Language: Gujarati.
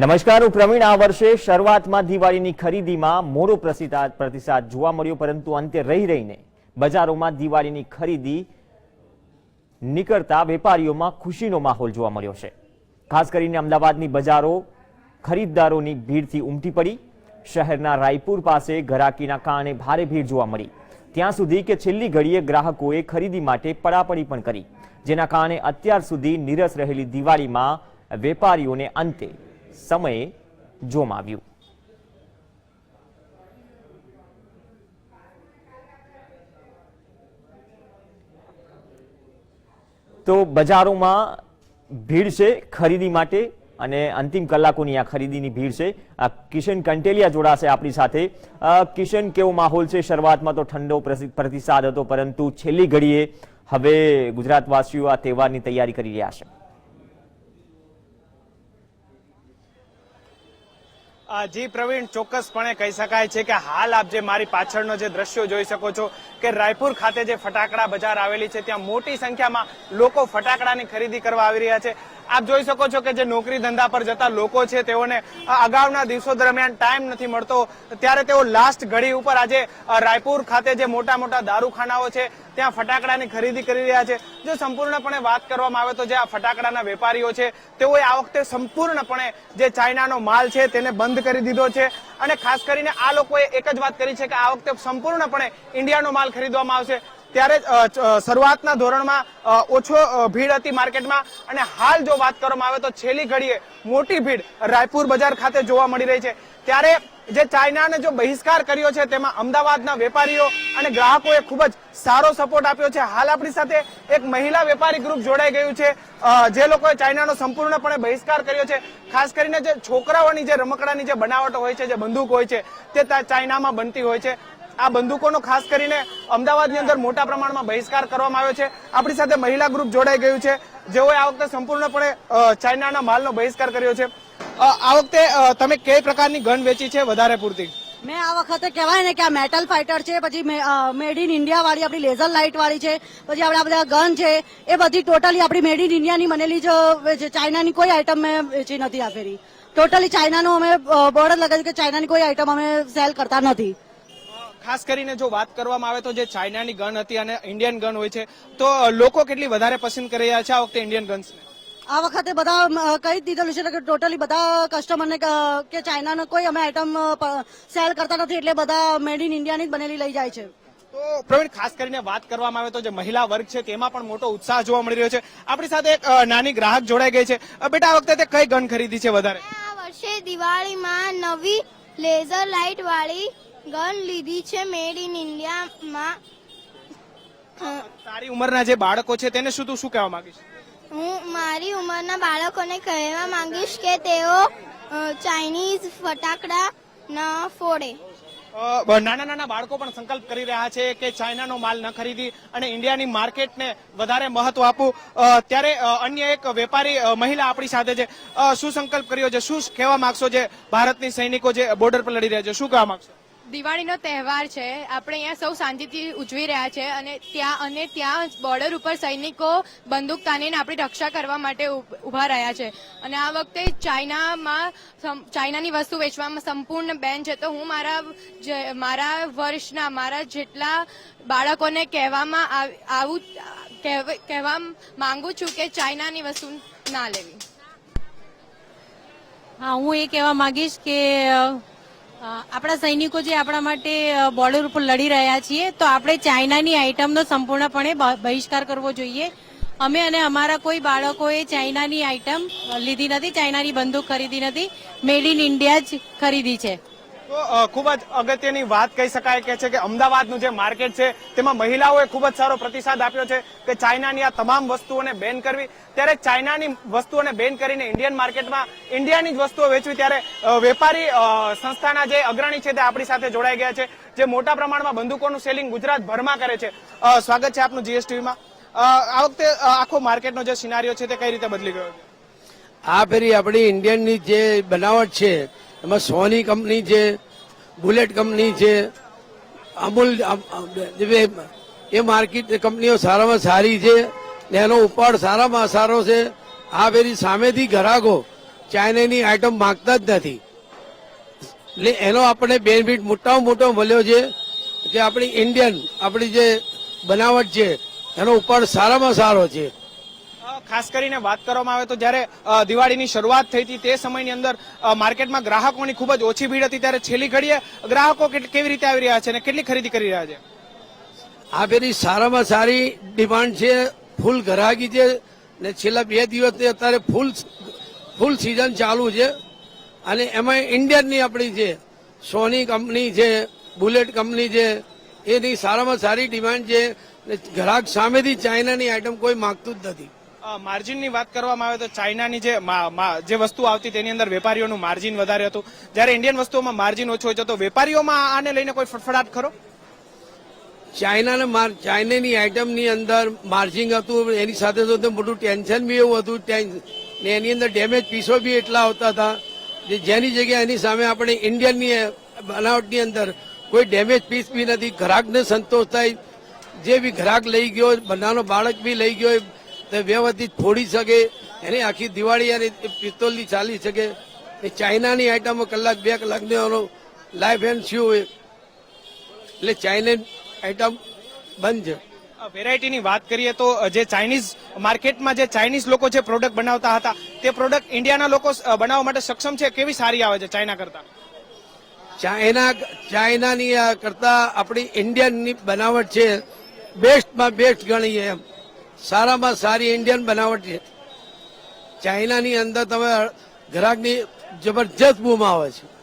નમસ્કાર, હું પ્રવીણ. આ વર્ષે શરૂઆતમાં દિવાળીની ખરીદીમાં મોડો પ્રતિસાદ પ્રતિસાદ જોવા મળ્યો, પરંતુ અંતે રહી રહીને બજારોમાં દિવાળીની ખરીદી નીકળતા વેપારીઓમાં ખુશીનો માહોલ જોવા મળ્યો છે. ખાસ કરીને અમદાવાદની બજારો ખરીદદારોની ભીડથી ઉમટી પડી. શહેરના રાયપુર પાસે ઘરાકીના કારણે ભારે ભીડ જોવા મળી. ત્યાં સુધી કે છેલ્લી ઘડીએ ગ્રાહકોએ ખરીદી માટે પડાપડી પણ કરી, જેના કારણે અત્યાર સુધી નીરસ રહેલી દિવાળીમાં વેપારીઓને અંતે સમયે જોમાવ્યું તો બજારોમાં ભીડ છે ખરીદી માટે અને અંતિમ કલાકોની આ ખરીદીની ભીડ છે. આ કિશન કંટેલિયા જોડાશે આપણી સાથે. કિશન, કેવો માહોલ છે? શરૂઆતમાં તો ઠંડો પ્રતિસાદ હતો, પરંતુ છેલ્લી ઘડીએ હવે ગુજરાતવાસીઓ આ તહેવારની તૈયારી કરી રહ્યા છે. જી પ્રવીણ, ચોક્કસપણે કહી શકાય છે કે હાલ આપ જે મારી પાછળનો જે દ્રશ્યો જોઈ શકો છો કે રાયપુર ખાતે જે ફટાકડા બજાર આવેલી છે, ત્યાં મોટી સંખ્યામાં લોકો ફટાકડાની ખરીદી કરવા આવી રહ્યા છે. આપ જોઈ શકો છો કે જે નોકરી ધંધા પર જતા લોકો છે, તેઓને અગાઉના દિવસો દરમિયાન ટાઈમ નથી મળતો. ત્યારે તેઓ લાસ્ટ ઘડી ઉપર આજે રાયપુર ખાતે જે મોટા મોટા દારૂખાનાઓ છે, ત્યાં ફટાકડાની ખરીદી કરી રહ્યા છે. જો સંપૂર્ણપણે વાત કરવામાં આવે તો જે આ ફટાકડાના વેપારીઓ છે, તેઓએ આ વખતે સંપૂર્ણપણે જે ચાઇનાનો માલ છે, તેને બંધ કરી દીધો છે. અને ખાસ કરીને આ લોકોએ એક જ વાત કરી છે કે આ વખતે સંપૂર્ણપણે ઇન્ડિયાનો માલ ખરીદવામાં આવશે. ત્યારે શરૂઆતના ધોરણમાં ઓછો ભીડ હતી માર્કેટમાં અને હાલ જો વાત કરવામાં આવે તો છેલ્લી ઘડીએ મોટી ભીડ રાયપુર બજાર ખાતે જોવા મળી રહી છે. ત્યારે જે ચાઇનાને જો બહિષ્કાર કર્યો છે તેમાં અમદાવાદના વેપારીઓ અને ગ્રાહકોએ ખૂબ જ સારો સપોર્ટ આપ્યો છે. હાલ આપણી સાથે એક મહિલા વેપારી ગ્રુપ જોડાઈ ગયું છે. જે લોકોએ ચાઇનાનો સંપૂર્ણપણે બહિષ્કાર કર્યો છે. ખાસ કરીને જે છોકરાઓની જે રમકડાની જે બનાવટો હોય છે, જે બંદૂક હોય છે તે ચાઇનામાં બનતી હોય છે. આ બંદૂકોનો ખાસ કરીને અમદાવાદની અંદર મોટા પ્રમાણમાં બહિષ્કાર કરવામાં આવ્યો છે. આપણી સાથે મહિલા ગ્રુપ જોડાઈ ગયું છે. જેઓએ આ વખતે સંપૂર્ણપણે ચાઇનાના માલનો બહિષ્કાર કર્યો છે. આ વખતે તમે કઈ પ્રકારની ગન વેચી છે વધારે પૂરતી? મેં આ વખતે કહેવાય ને કે આ મેટલ ફાઇટર છે, પછી મેડ ઇન ઇન્ડિયા વાળી, આપણી લેઝર લાઇટ વાળી છે, પછી આપણા બધા ગન છે, એ બધી ટોટલી આપણી મેડ ઇન ઇન્ડિયાની બનેલી જ ચાઇનાની કોઈ આઈટમ મેં વેચી નથી આપેલી. ટોટલી ચાઇનાનો અમે બોર્ડર લગાવ્યું કે ચાઇનાની કોઈ આઈટમ અમે સેલ કરતા નથી. ખાસ કરીને જો વાત કરવામાં આવે તો જે ચાઇનાની ગન હતી અને ઇન્ડિયન ગન હોય છે તો લોકો કેટલી વધારે પસંદ કરી રહ્યા છે આ વખતે ઇન્ડિયન ગન્સ આ વખતે બધા કહી દીધેલું છે કે ટોટલી બધા કસ્ટમરને કે ચાઇનાનો કોઈ અમે આઈટમ સેલ કરતા નથી એટલે બધા મેડ ઇન ઇન્ડિયાની જ બનેલી લઈ જાય છે. તો પ્રવીણ ખાસ કરીને વાત કરવામાં આવે તો જે મહિલા વર્ગ છે તેમાં પણ મોટો ઉત્સાહ જોવા મળી રહ્યો છે. આપણી સાથે એક નાની ગ્રાહક જોડાઈ ગઈ છે. બેટા આ વખતે તે કઈ ગન ખરીદી છે વધારે? આ વર્ષે દિવાળીમાં નવી લેઝર લાઇટ વાળી ગન લીધી છે મેડ ઇન ઇન્ડિયામાં. તારી ઉંમરના જે બાળકો છે તેને શું તું શું કહેવા માંગીશ? હું મારી ઉંમરના બાળકોને કહેવા માંગીશ કે તેઓ ચાઇનીઝ ફટાકડા ન ફોડે. નાના નાના બાળકો પણ સંકલ્પ કરી રહ્યા છે કે ચાઇનાનો માલ ન ખરીદી અને ઇન્ડિયાની માર્કેટને વધારે મહત્વ આપવું. ત્યારે અન્ય એક વેપારી મહિલા આપણી સાથે છે. શું સંકલ્પ કર્યો છે? શું કહેવા માંગશો જે ભારતની સૈનિકો જે બોર્ડર પર લડી રહ્યા છે? શું કહેવા માંગશો? દિવાળીનો તહેવાર છે. આપણે અહીંયા સૌ શાંતિથી ઉજવી રહ્યા છે અને ત્યાં અને ત્યાં બોર્ડર ઉપર સૈનિકો બંદૂક તાનીને આપણી રક્ષા કરવા માટે ઊભા રહ્યા છે. અને આ વખતે ચાઇનામાં ચાઇનાની વસ્તુ વેચવામાં સંપૂર્ણ બેન છે. તો હું મારા મારા વર્ષના, મારા જેટલા બાળકોને કહેવામાં આવ- કહેવા માંગુ છું કે ચાઇનાની વસ્તુ ના લેવી. હા, હું એ કહેવા માંગીશ કે આપણા સૈનિકો જે આપણા માટે બોર્ડર ઉપર લડી રહ્યા છીએ, તો આપણે ચાઇનાની આઇટમનો સંપૂર્ણપણે બહિષ્કાર કરવો જોઈએ. અમે અને અમારા કોઈ બાળકોએ ચાઇનાની આઇટમ લીધી નથી, ચાઇનાની બંદૂક ખરીદી નથી. મેડ ઇન ઇન્ડિયા જ ખરીદી છે. તો ખૂબ જ અગત્યની વાત કહી શકાય કે છે કે અમદાવાદનું જે માર્કેટ છે, તેમાં મહિલાઓએ ખૂબ જ સારો પ્રતિસાદ આપ્યો છે કે ચાઇનાની આ તમામ વસ્તુઓને બેન કરવી. ત્યારે ચાઇનાની વસ્તુઓને બેન કરીને ઇન્ડિયન માર્કેટમાં ઇન્ડિયાની જ વસ્તુઓ વેચવી ત્યારે વેપારી સંસ્થાના જે અગ્રણી છે તે આપણી સાથે જોડાઈ ગયા છે, જે મોટા પ્રમાણમાં બંદૂકોનું સેલિંગ ગુજરાતભરમાં કરે છે. સ્વાગત છે આપનું જીએસટીવીમાં. આ વખતે આખો માર્કેટનો જે સિનારીઓ છે તે કઈ રીતે બદલી ગયો છે? આ ફેરી આપણી ઇન્ડિયનની જે બનાવટ છે એમાં સોની કંપની છે, બુલેટ કંપની છે, અમૂલ એ માર્કેટ કંપનીઓ સારામાં સારી છે ને એનો ઉપાડ સારામાં સારો છે. આ પેલી સામેથી ગ્રાહકો ચાઇનાની આઈટમ માંગતા જ નથી. એટલે એનો આપણે બેનિફિટ મોટામાં મોટો મળ્યો છે કે આપણી ઇન્ડિયન, આપણી જે બનાવટ છે, એનો ઉપાડ સારામાં સારો છે. ખાસ કરીને વાત કરવામાં આવે તો જ્યારે દિવાળીની શરૂઆત થઈ હતી તે સમયની અંદર માર્કેટમાં ગ્રાહકોની ખૂબ જ ઓછી ભીડ હતી ત્યારે છેલ્લી ઘડીએ ગ્રાહકો કેવી રીતે આવી રહ્યા છે અને કેટલી ખરીદી કરી રહ્યા છે? આ ફેરી સારામાં સારી ડિમાન્ડ છે, ફૂલ ગ્રાહકી છે ને છેલ્લા બે દિવસથી અત્યારે ફૂલ ફૂલ સિઝન ચાલુ છે. અને એમાં ઇન્ડિયનની આપણી છે સોની કંપની છે, બુલેટ કંપની છે, એની સારામાં સારી ડિમાન્ડ છે ને ગ્રાહક સામેથી ચાઇનાની આઇટમ કોઈ માંગતું જ નથી. માર્જિનની વાત કરવામાં આવે તો ચાઇનાની જે જે વસ્તુ આવતી તેની અંદર વેપારીઓનું માર્જિન વધારે હતું. જ્યારે ઇન્ડિયન વસ્તુઓમાં માર્જિન ઓછું હોય છે તો વેપારીઓમાં આને લઈને કોઈ ફટફડાટ ખરો? ચાઇનાને ચાઇનાની આઇટમની અંદર માર્જિન હતું, એની સાથે સાથે મોટું ટેન્શન બી એવું હતું ને એની અંદર ડેમેજ પીસો બી એટલા આવતા હતા, જે જેની જગ્યાએ એની સામે આપણે ઇન્ડિયનની બનાવટની અંદર કોઈ ડેમેજ પીસ બી નથી, ગ્રાહકને સંતોષ થાય. જે બી ગ્રાહક લઈ ગયો બનાનો બાળક બી લઈ ગયો વ્યવસ્થિત ફોડી શકે એની આખી દિવાળી અને પિસ્તોલની ચાલી શકે. એ ચાઇનાની આઈટમો કલાક બે કલાકની લાઈફ એન્ડ શું હોય. એટલે ચાઇની આઈટમ બંધ છે. વેરાયટીની વાત કરીએ તો જે ચાઇનીઝ માર્કેટમાં જે ચાઇનીઝ લોકો જે પ્રોડક્ટ બનાવતા હતા તે પ્રોડક્ટ ઇન્ડિયાના લોકો બનાવવા માટે સક્ષમ છે? કેવી સારી આવે છે ચાઇના કરતા? ચાઇના ચાઇનાની કરતા આપણી ઇન્ડિયનની બનાવટ છે બેસ્ટમાં બેસ્ટ ગણીએ એમ. સારામાં સારી ઇન્ડિયન બનાવટ છે. ચાઇનાની અંદર તમે ગ્રાહકની જબરજસ્ત બૂમ આવે છે.